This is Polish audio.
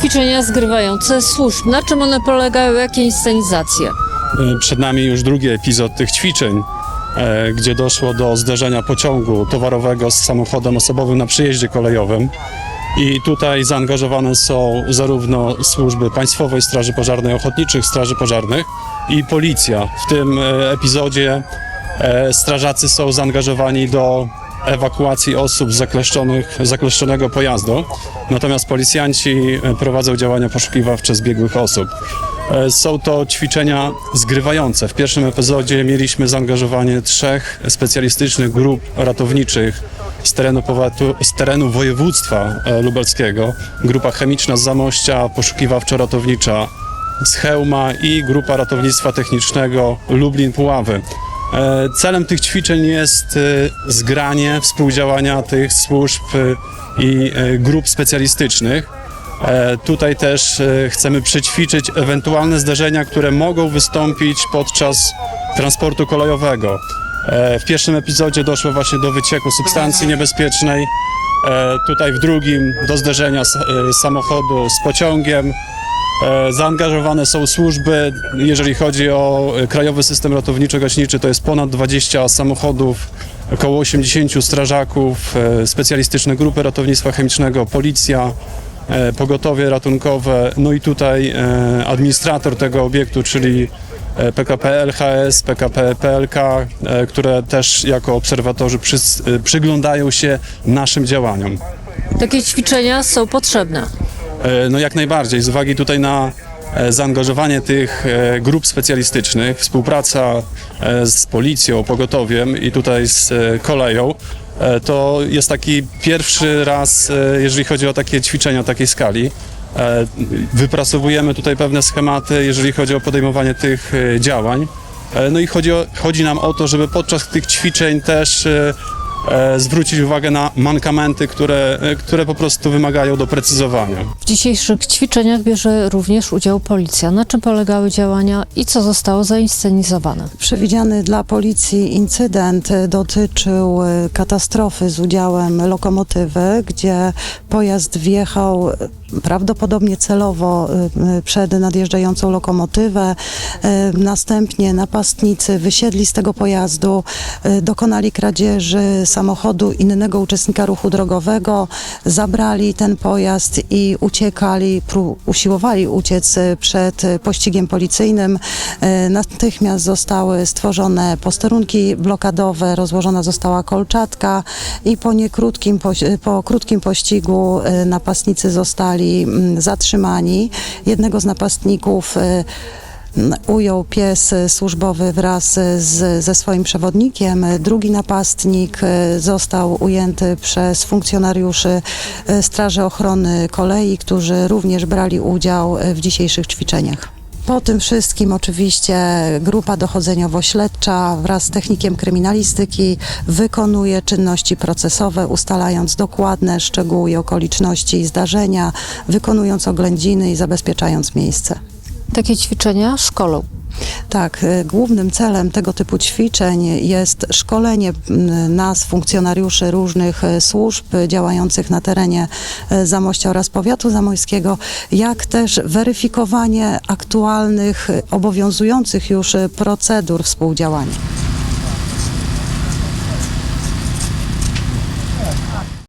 ćwiczenia zgrywające służb. Na czym one polegają? Jakie inscenizacje? E, Przed nami już drugi epizod tych ćwiczeń, e, gdzie doszło do zderzenia pociągu towarowego z samochodem osobowym na przyjeździe kolejowym. I tutaj zaangażowane są zarówno służby Państwowej Straży Pożarnej, Ochotniczych Straży Pożarnych i policja. W tym e, epizodzie strażacy są zaangażowani do ewakuacji osób z zakleszczonego pojazdu, natomiast policjanci e, prowadzą działania poszukiwawcze zbiegłych osób. E, Są to ćwiczenia zgrywające. W pierwszym epizodzie mieliśmy zaangażowanie trzech specjalistycznych grup ratowniczych z terenu, z terenu województwa e, lubelskiego. Grupa chemiczna z Zamościa, poszukiwawczo-ratownicza z Chełma i grupa ratownictwa technicznego Lublin-Puławy. E, Celem tych ćwiczeń jest e, zgranie współdziałania tych służb e, i grup specjalistycznych. Tutaj też chcemy przećwiczyć ewentualne zdarzenia, które mogą wystąpić podczas transportu kolejowego. W pierwszym epizodzie doszło właśnie do wycieku substancji niebezpiecznej. Tutaj w drugim do zderzenia samochodu z pociągiem. E, Zaangażowane są służby. Jeżeli chodzi o e, Krajowy System Ratowniczo-Gaśniczy, to jest ponad 20 samochodów, około 80 strażaków, e, specjalistyczne grupy ratownictwa chemicznego, policja, pogotowie ratunkowe, no i tutaj administrator tego obiektu, czyli PKP LHS, PKP PLK, które też jako obserwatorzy e, przyglądają się naszym działaniom. Takie ćwiczenia są potrzebne. E, No jak najbardziej, z uwagi tutaj na e, zaangażowanie tych e, grup specjalistycznych, współpraca z policją, pogotowiem i tutaj z koleją, to jest taki pierwszy raz, jeżeli chodzi o takie ćwiczenia takiej skali. Wypracowujemy tutaj pewne schematy, jeżeli chodzi o podejmowanie tych działań. No i chodzi, o, chodzi nam o to, żeby podczas tych ćwiczeń też zwrócić uwagę na mankamenty, które, e, które po prostu wymagają doprecyzowania. W dzisiejszych ćwiczeniach bierze również udział policja. Na czym polegały działania i co zostało zainscenizowane? Przewidziany dla policji incydent e, dotyczył e, katastrofy z udziałem lokomotywy, gdzie pojazd wjechał e, prawdopodobnie celowo e, e, przed nadjeżdżającą lokomotywę. E, Następnie napastnicy wysiedli z tego pojazdu, dokonali kradzieży samochodu innego uczestnika ruchu drogowego, zabrali ten pojazd i uciekali, usiłowali uciec przed pościgiem policyjnym. Natychmiast zostały stworzone posterunki blokadowe, rozłożona została kolczatka i po niekrótkim, po krótkim pościgu napastnicy zostali mm, zatrzymani. Jednego z napastników e, m, ujął pies e, służbowy wraz e, z, ze swoim przewodnikiem. Drugi napastnik został ujęty przez funkcjonariuszy Straży Ochrony Kolei, którzy również brali udział w dzisiejszych ćwiczeniach. Po tym wszystkim oczywiście grupa dochodzeniowo-śledcza wraz z technikiem kryminalistyki wykonuje czynności procesowe, ustalając dokładne szczegóły i okoliczności zdarzenia, wykonując oględziny i zabezpieczając miejsce. Takie ćwiczenia szkolą. Tak, y, głównym celem tego typu ćwiczeń jest szkolenie nas, funkcjonariuszy różnych y, służb działających na terenie y, Zamościa oraz powiatu zamojskiego, jak też weryfikowanie aktualnych, obowiązujących już procedur współdziałania.